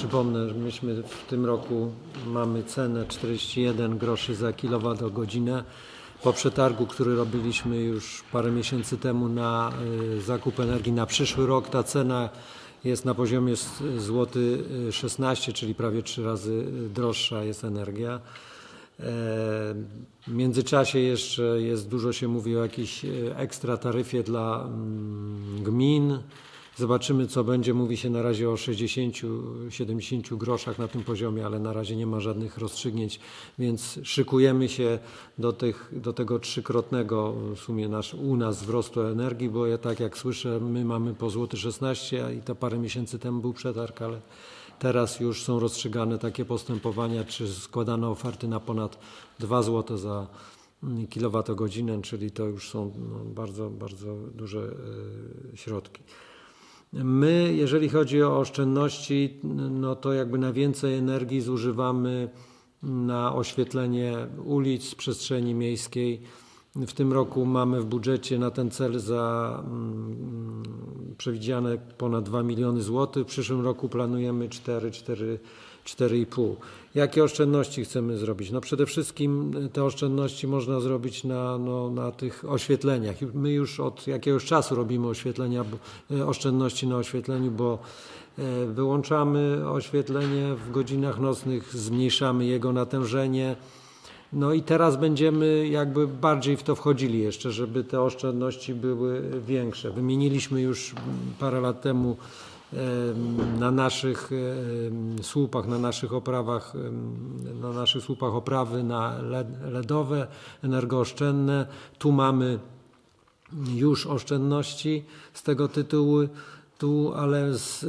przypomnę, że myśmy w tym roku mamy cenę 41 groszy za kilowatogodzinę. Po przetargu, który robiliśmy już parę miesięcy temu na y, zakup energii na przyszły rok, ta cena jest na poziomie złoty y, 16, czyli prawie trzy razy y, droższa jest energia. E, W międzyczasie jeszcze jest dużo się mówi o jakiejś ekstra taryfie dla mm, gmin. Zobaczymy, co będzie. Mówi się na razie o 60-70 groszach na tym poziomie, ale na razie nie ma żadnych rozstrzygnięć, więc szykujemy się do, tych, do tego trzykrotnego w sumie nasz, u nas wzrostu energii, bo ja tak jak słyszę, my mamy po złoty 16 a i to parę miesięcy temu był przetarg, ale Teraz już są rozstrzygane takie postępowania, czy składane oferty na ponad 2 zł za kilowatogodzinę, czyli to już są no, bardzo, bardzo duże e, środki. My, jeżeli chodzi o oszczędności, no to jakby najwięcej energii zużywamy na oświetlenie ulic, przestrzeni miejskiej. W tym roku mamy w budżecie na ten cel za mm, przewidziane ponad 2 miliony złotych. W przyszłym roku planujemy 4, 4, 4,5. Jakie oszczędności chcemy zrobić? No przede wszystkim te oszczędności można zrobić na, no, na tych oświetleniach. My już od jakiegoś czasu robimy oświetlenia, e, oszczędności na oświetleniu, bo e, wyłączamy oświetlenie w godzinach nocnych, zmniejszamy jego natężenie. No i teraz będziemy jakby bardziej w to wchodzili jeszcze, żeby te oszczędności były większe. Wymieniliśmy już parę lat temu em, na naszych słupach, na naszych oprawach, na naszych słupach oprawy na LED- LEDowe, energooszczędne. Tu mamy już oszczędności z tego tytułu, tu, ale z,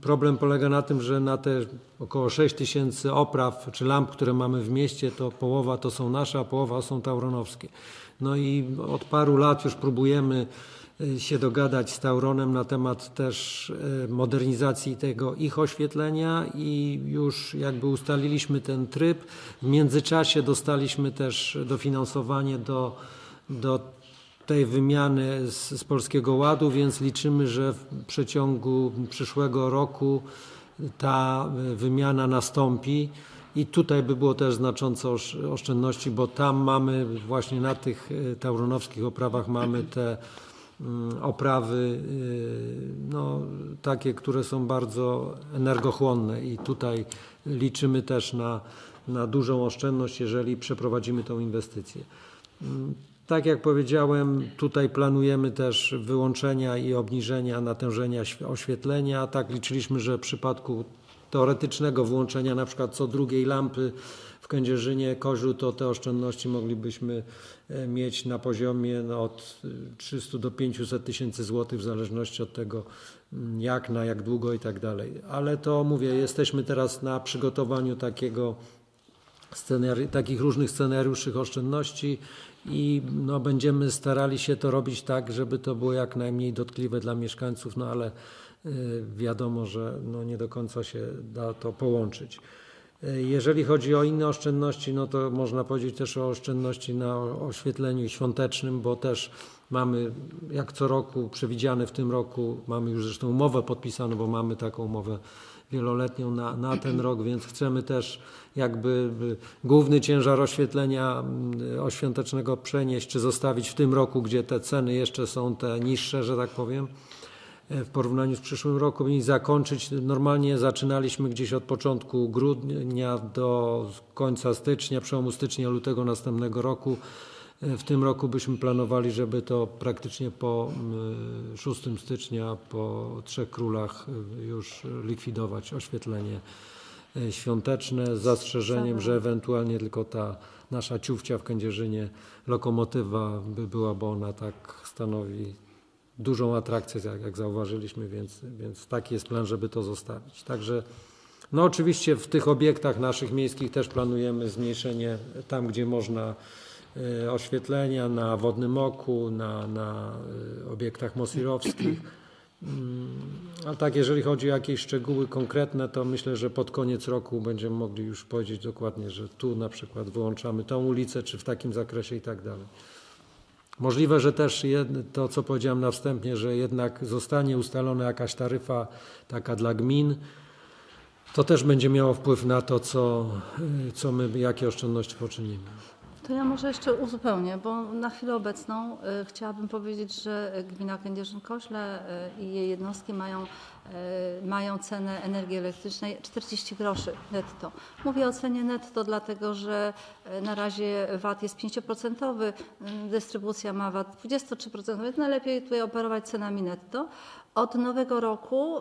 problem polega na tym, że na te około 6 tysięcy opraw czy lamp, które mamy w mieście, to połowa to są nasze, a połowa są tauronowskie. No i od paru lat już próbujemy się dogadać z Tauronem na temat też y, modernizacji tego ich oświetlenia i już jakby ustaliliśmy ten tryb. W międzyczasie dostaliśmy też dofinansowanie do, do tej wymiany z, z Polskiego Ładu, więc liczymy, że w przeciągu przyszłego roku ta y, wymiana nastąpi. I tutaj by było też znaczące osz- oszczędności, bo tam mamy właśnie na tych y, tauronowskich oprawach mamy te oprawy y, no, takie, które są bardzo energochłonne i tutaj liczymy też na, na dużą oszczędność, jeżeli przeprowadzimy tą inwestycję. Mm, Tak jak powiedziałem, tutaj planujemy też wyłączenia i obniżenia natężenia świ- oświetlenia. Tak liczyliśmy, że w przypadku teoretycznego wyłączenia na przykład co drugiej lampy w Kędzierzynie, Koziu, to te oszczędności moglibyśmy e, mieć na poziomie no, od y, 300 do 500 tysięcy złotych w zależności od tego mm, jak, na jak długo i tak dalej. Ale to mówię, jesteśmy teraz na przygotowaniu takiego scenari- takich różnych scenariuszy oszczędności i no, będziemy starali się to robić tak, żeby to było jak najmniej dotkliwe dla mieszkańców, no ale wiadomo, że no, nie do końca się da to połączyć. Y, Jeżeli chodzi o inne oszczędności, no to można powiedzieć też o oszczędności na oświetleniu świątecznym, bo też mamy jak co roku przewidziane w tym roku, mamy już zresztą umowę podpisaną, bo mamy taką umowę wieloletnią na, na ten rok, więc chcemy też jakby y, główny ciężar oświetlenia y, oświątecznego przenieść, czy zostawić w tym roku, gdzie te ceny jeszcze są te niższe, że tak powiem, e, w porównaniu z przyszłym rokiem i zakończyć. Normalnie zaczynaliśmy gdzieś od początku grudnia do końca stycznia, przełomu stycznia, lutego następnego roku. E, W tym roku byśmy planowali, żeby to praktycznie po mm, 6 stycznia, po Trzech Królach już likwidować oświetlenie e, świąteczne z zastrzeżeniem, że ewentualnie tylko ta nasza ciufcia w Kędzierzynie, lokomotywa by była, bo ona tak stanowi dużą atrakcję, jak, jak zauważyliśmy, więc, więc taki jest plan, żeby to zostawić. Także no oczywiście w tych obiektach naszych miejskich też planujemy zmniejszenie tam, gdzie można e, oświetlenia na Wodnym Oku, na, na e, obiektach mosirowskich. Mm, A tak, jeżeli chodzi o jakieś szczegóły konkretne, to myślę, że pod koniec roku będziemy mogli już powiedzieć dokładnie, że tu na przykład wyłączamy tą ulicę, czy w takim zakresie i tak dalej. Możliwe, że też to, co powiedziałem na wstępie, że jednak zostanie ustalona jakaś taryfa taka dla gmin, To też będzie miało wpływ na to, co, co my, jakie oszczędności poczynimy. To ja może jeszcze uzupełnię, bo na chwilę obecną y, chciałabym powiedzieć, że gmina Kędzierzyn-Koźle y, i jej jednostki mają, y, mają cenę energii elektrycznej 40 groszy netto. Mówię o cenie netto, dlatego że na razie VAT jest 5%, y, dystrybucja ma VAT 23%, więc najlepiej tutaj operować cenami netto. Od nowego roku,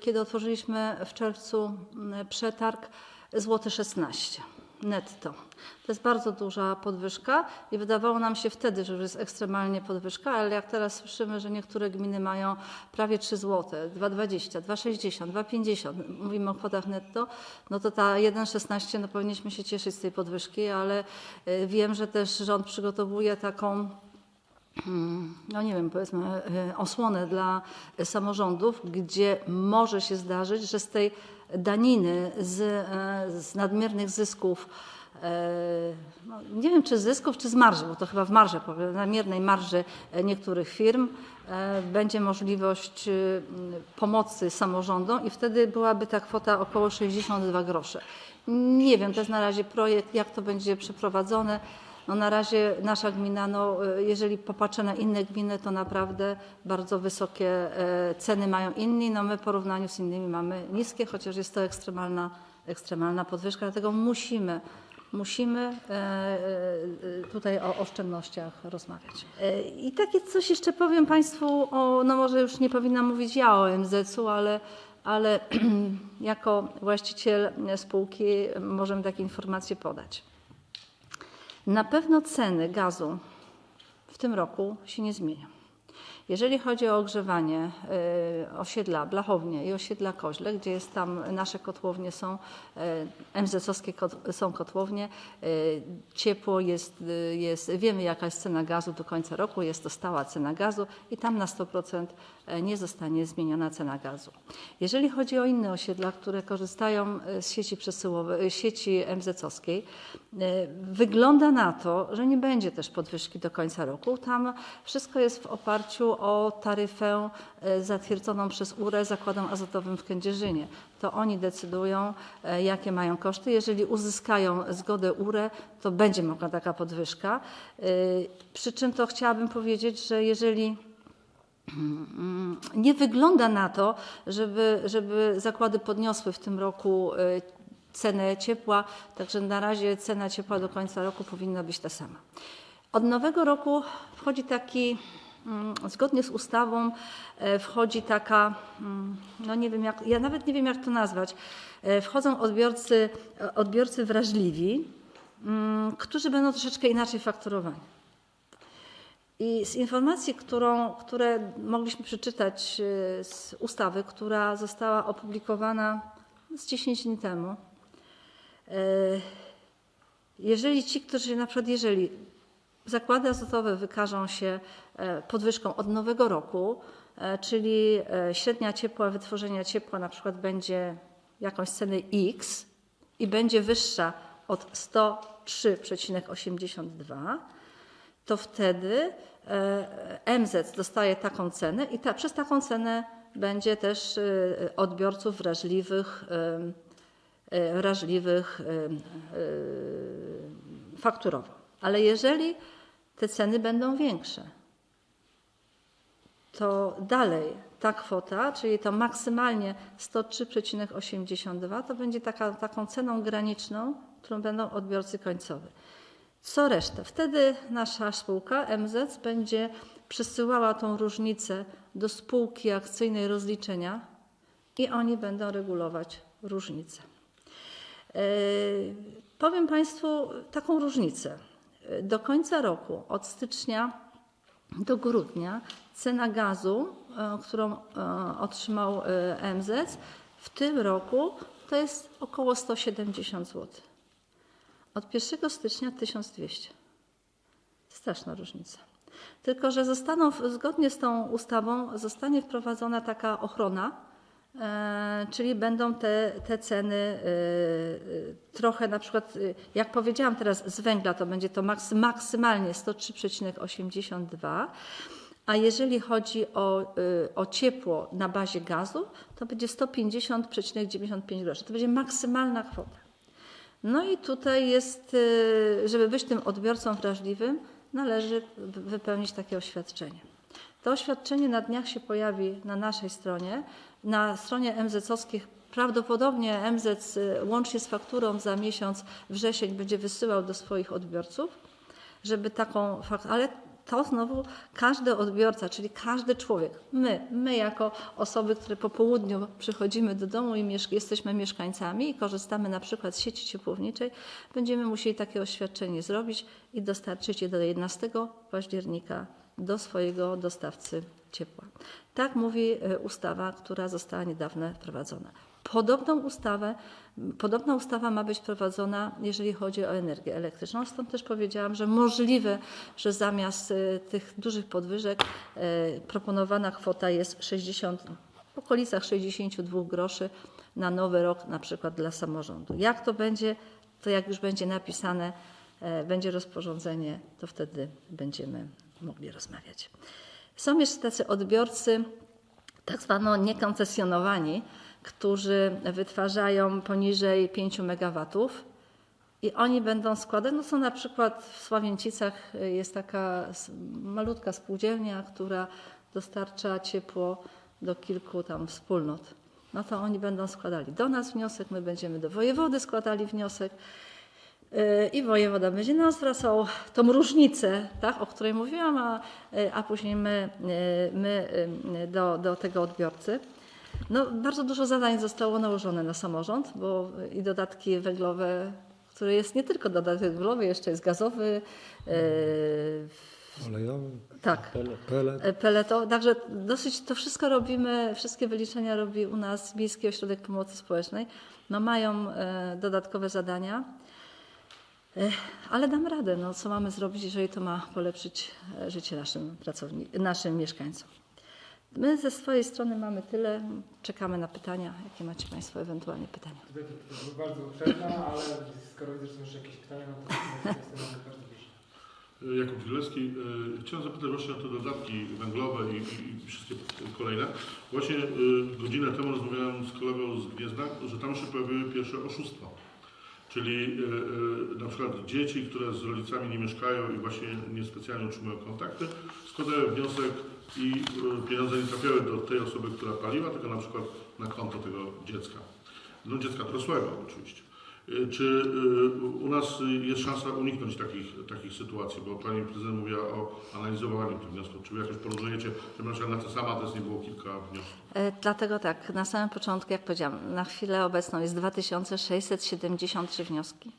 kiedy otworzyliśmy w czerwcu przetarg, złoty 16 netto. To jest bardzo duża podwyżka i wydawało nam się wtedy, że już jest ekstremalnie podwyżka, ale jak teraz słyszymy, że niektóre gminy mają prawie 3 zł, 2,20, 2,60, 2,50, mówimy o kwotach netto, no to ta 1,16 no powinniśmy się cieszyć z tej podwyżki, ale y, wiem, że też rząd przygotowuje taką mm, no nie wiem, powiedzmy, y, osłonę dla samorządów, gdzie może się zdarzyć, że z tej daniny, z, e, z nadmiernych zysków, e, no, nie wiem czy zysków, czy z marży, bo to chyba w marży, nadmiernej marży e, niektórych firm, będzie możliwość y, pomocy samorządom i wtedy byłaby ta kwota około 62 grosze. Nie wiem, to jest na razie projekt, jak to będzie przeprowadzone. No na razie nasza gmina, no, y, jeżeli popatrzę na inne gminy, to naprawdę bardzo wysokie e, ceny mają inni. No my w porównaniu z innymi mamy niskie, chociaż jest to ekstremalna, ekstremalna podwyżka, dlatego musimy, musimy e, e, tutaj o oszczędnościach rozmawiać. I takie coś jeszcze powiem Państwu o, no może już nie powinnam mówić ja o MZC-u, ale ale jako właściciel spółki możemy takie informacje podać. Na pewno ceny gazu w tym roku się nie zmienią. Jeżeli chodzi o ogrzewanie y, osiedla Blachownie i osiedla Koźle, gdzie jest tam nasze kotłownie są, y, MZS-owskie są kotłownie, y, ciepło jest, jest, wiemy jaka jest cena gazu do końca roku, jest to stała cena gazu i tam na 100% nie zostanie zmieniona cena gazu. Jeżeli chodzi o inne osiedla, które korzystają y, z sieci przesyłowej, y, sieci MZS-owskiej, y, wygląda na to, że nie będzie też podwyżki do końca roku. Tam wszystko jest w oparciu o taryfę e, zatwierdzoną przez URE Zakładem Azotowym w Kędzierzynie. To oni decydują, e, jakie mają koszty. Jeżeli uzyskają zgodę URE, to będzie mogła taka podwyżka. E, Przy czym to chciałabym powiedzieć, że jeżeli nie wygląda na to, żeby, żeby zakłady podniosły w tym roku e, cenę ciepła, także na razie cena ciepła do końca roku powinna być ta sama. Od nowego roku wchodzi taki, mm, zgodnie z ustawą, e, wchodzi taka, mm, no nie wiem jak, ja nawet nie wiem jak to nazwać, e, wchodzą odbiorcy, e, odbiorcy wrażliwi, mm, którzy będą troszeczkę inaczej fakturowani. I z informacji, którą, które mogliśmy przeczytać e, z ustawy, która została opublikowana z 10 dni temu, e, jeżeli ci, którzy na przykład, jeżeli zakłady azotowe wykażą się e, podwyżką od nowego roku, czyli średnia ciepła wytworzenia ciepła na przykład będzie jakąś ceny X i będzie wyższa od 103,82, to wtedy e, MZ dostaje taką cenę i ta, przez taką cenę będzie też e, odbiorców wrażliwych, e, e, wrażliwych e, e, fakturował. Ale jeżeli te ceny będą większe, to dalej ta kwota, czyli to maksymalnie 103,82, to będzie taka, taką ceną graniczną, którą będą odbiorcy końcowi. Co resztę? Wtedy nasza spółka MZ będzie przesyłała tą różnicę do spółki akcyjnej rozliczenia i oni będą regulować różnicę. Yy, Powiem Państwu taką różnicę. Do końca roku, od stycznia do grudnia, cena gazu, e, którą e, otrzymał MZ, w tym roku to jest około 170 zł. Od 1 stycznia 1200. Straszna różnica. Tylko, że zostaną, zgodnie z tą ustawą, zostanie wprowadzona taka ochrona, e, czyli będą te, te ceny e, e, trochę na przykład, jak powiedziałam teraz, z węgla to będzie to maksy, maksymalnie 103,82, A jeżeli chodzi o, o ciepło na bazie gazu, to będzie 150,95 groszy. To będzie maksymalna kwota. No i tutaj jest, y, żeby być tym odbiorcą wrażliwym, należy wy- wypełnić takie oświadczenie. To oświadczenie na dniach się pojawi na naszej stronie, na stronie MZ-owskich. Prawdopodobnie MZ y, łącznie z fakturą za miesiąc wrzesień będzie wysyłał do swoich odbiorców, żeby taką fakt, ale to znowu każdy odbiorca, czyli każdy człowiek, my, my jako osoby, które po południu przychodzimy do domu i jesteśmy mieszkańcami i korzystamy na przykład z sieci ciepłowniczej, będziemy musieli takie oświadczenie zrobić i dostarczyć je do 11 października do swojego dostawcy ciepła. Tak mówi e, ustawa, która została niedawno wprowadzona. Podobną ustawę, podobna ustawa ma być prowadzona, jeżeli chodzi o energię elektryczną. Stąd też powiedziałam, że możliwe, że zamiast e, tych dużych podwyżek e, proponowana kwota jest 60, w okolicach 62 groszy na nowy rok, na przykład dla samorządu. Jak to będzie, to jak już będzie napisane, e, będzie rozporządzenie, to wtedy będziemy mogli rozmawiać. Są jeszcze tacy odbiorcy, tak zwano niekoncesjonowani, którzy wytwarzają poniżej 5 MW i oni będą składać, no są na przykład w Sławięcicach y, jest taka malutka spółdzielnia, która dostarcza ciepło do kilku tam wspólnot. No to oni będą składali do nas wniosek, my będziemy do wojewody składali wniosek. Y, I wojewoda będzie nam zwracał tą różnicę, tak, o której mówiłam, a, y, a później my, my do, do tego odbiorcy. No, bardzo dużo zadań zostało nałożone na samorząd, bo i dodatki węglowe, który jest nie tylko dodatek węglowy, jeszcze jest gazowy, y, Olejowy, tak, pelet. E, Peleto. Także dosyć to wszystko robimy, wszystkie wyliczenia robi u nas Miejski Ośrodek Pomocy Społecznej. No mają e, dodatkowe zadania, e, ale dam radę. No, co mamy zrobić, jeżeli to ma polepszyć e, życie naszym, pracowni- naszym mieszkańcom. My ze swojej strony mamy tyle. Czekamy na pytania. Jakie macie Państwo ewentualnie pytania? To, była bardzo uprzejma, ale skoro widzę, że są jeszcze jakieś pytania, no to jestem bardzo. Jakub. E, Chciałem zapytać właśnie o te dodatki węglowe i, i, wszystkie kolejne. Właśnie e, godzinę temu rozmawiałem z kolegą z Gniezna, że tam się pojawiły pierwsze oszustwa. Czyli e, na przykład dzieci, które z rodzicami nie mieszkają i właśnie niespecjalnie utrzymują kontakty, składają wniosek i e, pieniądze nie trafiały do tej osoby, która paliła, tylko na przykład na konto tego dziecka. No dziecka dorosłego oczywiście. E, Czy e, u nas jest szansa uniknąć takich, takich sytuacji? Bo Pani Prezydent mówiła o analizowaniu tych wniosków. Czy jakoś porównujecie, żeby na przykład na ten sam adres nie było kilka wniosków? Dlatego tak, na samym początku, jak powiedziałam, na chwilę obecną jest 2673 wnioski.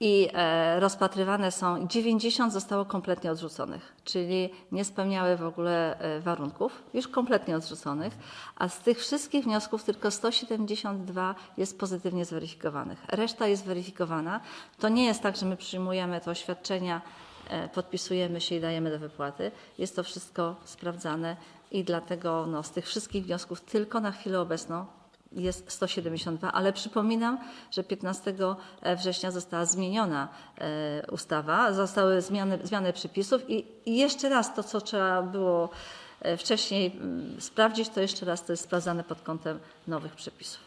I e, rozpatrywane są, 90 zostało kompletnie odrzuconych, czyli nie spełniały w ogóle e, warunków, już kompletnie odrzuconych, a z tych wszystkich wniosków tylko 172 jest pozytywnie zweryfikowanych. Reszta jest weryfikowana. To nie jest tak, że my przyjmujemy te oświadczenia, e, podpisujemy się i dajemy do wypłaty. Jest to wszystko sprawdzane i dlatego no, z tych wszystkich wniosków tylko na chwilę obecną jest 172, ale przypominam, że 15 września została zmieniona e, ustawa, zostały zmiany, zmiany przepisów i, i jeszcze raz to, co trzeba było e, wcześniej mm, sprawdzić, to jeszcze raz to jest sprawdzane pod kątem nowych przepisów.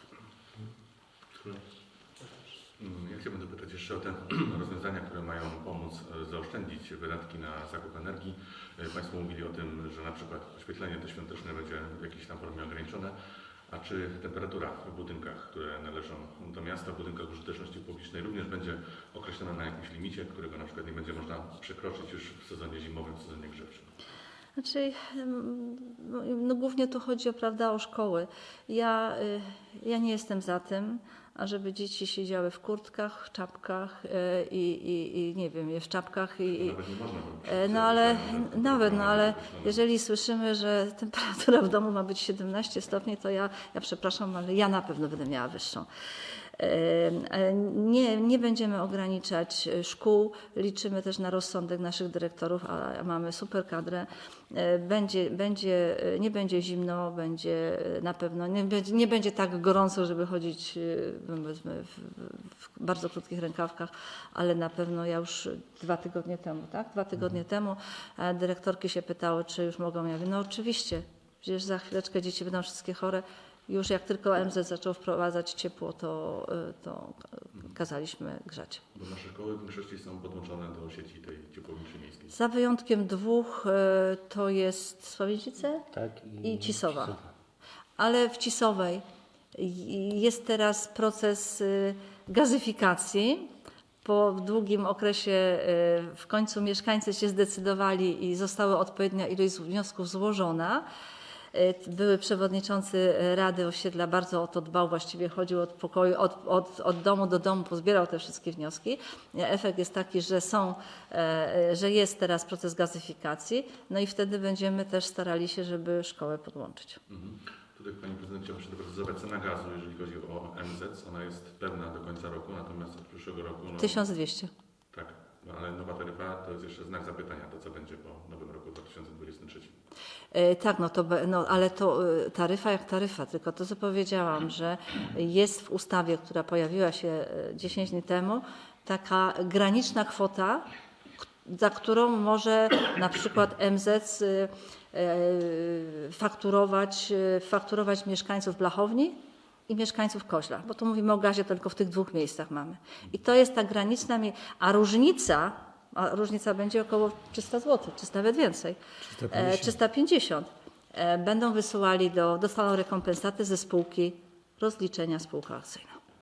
Mm, Ja chciałbym dopytać jeszcze o te rozwiązania, które mają pomóc e, zaoszczędzić wydatki na zakup energii. E, Państwo mówili o tym, że na przykład oświetlenie to świąteczne będzie w jakiejś tam formie ograniczone. A czy temperatura w budynkach, które należą do miasta, w budynkach użyteczności publicznej również będzie określona na jakimś limicie, którego na przykład nie będzie można przekroczyć już w sezonie zimowym, w sezonie grzewczym? Znaczy, no głównie tu chodzi o, prawda, o szkoły. Ja, y, ja nie jestem za tym, ażeby dzieci siedziały w kurtkach, w czapkach y, i, i, i nie wiem, w czapkach i, E, No ale nawet, no ale jeżeli słyszymy, że temperatura w domu ma być 17 stopni, to ja, ja przepraszam, ale ja na pewno będę miała wyższą. Nie, nie będziemy ograniczać e, szkół, liczymy też na rozsądek naszych dyrektorów, a mamy super kadrę. E, Będzie, będzie, e, nie będzie zimno, będzie na pewno, nie będzie, nie będzie tak gorąco, żeby chodzić powiedzmy, w, w bardzo krótkich rękawkach, ale na pewno ja już dwa tygodnie temu, tak? Dwa tygodnie temu e, dyrektorki się pytały, czy już mogą. Ja mówię, no oczywiście, przecież za chwileczkę dzieci będą wszystkie chore. Już jak tylko MZ zaczął wprowadzać ciepło, to, e, to kazaliśmy grzać. Bo nasze szkoły w większości są podłączone do sieci tej ciepłowniczej miejskiej. Za wyjątkiem dwóch e, to jest Sławięcice Tak, i Cisowa. Ale w Cisowej i- jest teraz proces y, gazyfikacji. Po długim okresie y, w końcu mieszkańcy się zdecydowali i została odpowiednia ilość wniosków złożona. Y, Były przewodniczący Rady Osiedla bardzo o to dbał, właściwie chodził od pokoju, od, od, od domu do domu, pozbierał te wszystkie wnioski. Efekt jest taki, że są, że jest teraz proces gazyfikacji, no i wtedy będziemy też starali się, żeby szkołę podłączyć. Mhm. Tutaj Pani Prezydent chciałbym się doprecyzować. Cena gazu, jeżeli chodzi o MZ, ona jest pewna do końca roku, natomiast od przyszłego roku... No, 1200. No, ale nowa taryfa to jest jeszcze znak zapytania, to co będzie po nowym roku 2023. E, Tak, no to, no, ale to e, taryfa jak taryfa, tylko to co powiedziałam, że jest w ustawie, która pojawiła się e, 10 dni temu, taka graniczna kwota, za którą może na przykład MZ e, e, fakturować, e, fakturować mieszkańców Blachowni i mieszkańców Koźla, bo tu mówimy o gazie tylko w tych dwóch miejscach mamy. I to jest ta graniczna, a różnica, a różnica będzie około 300 zł, czy nawet więcej. 350. E, 350. E, Będą wysyłali do, dostaną rekompensaty ze spółki rozliczenia spółka akcyjna.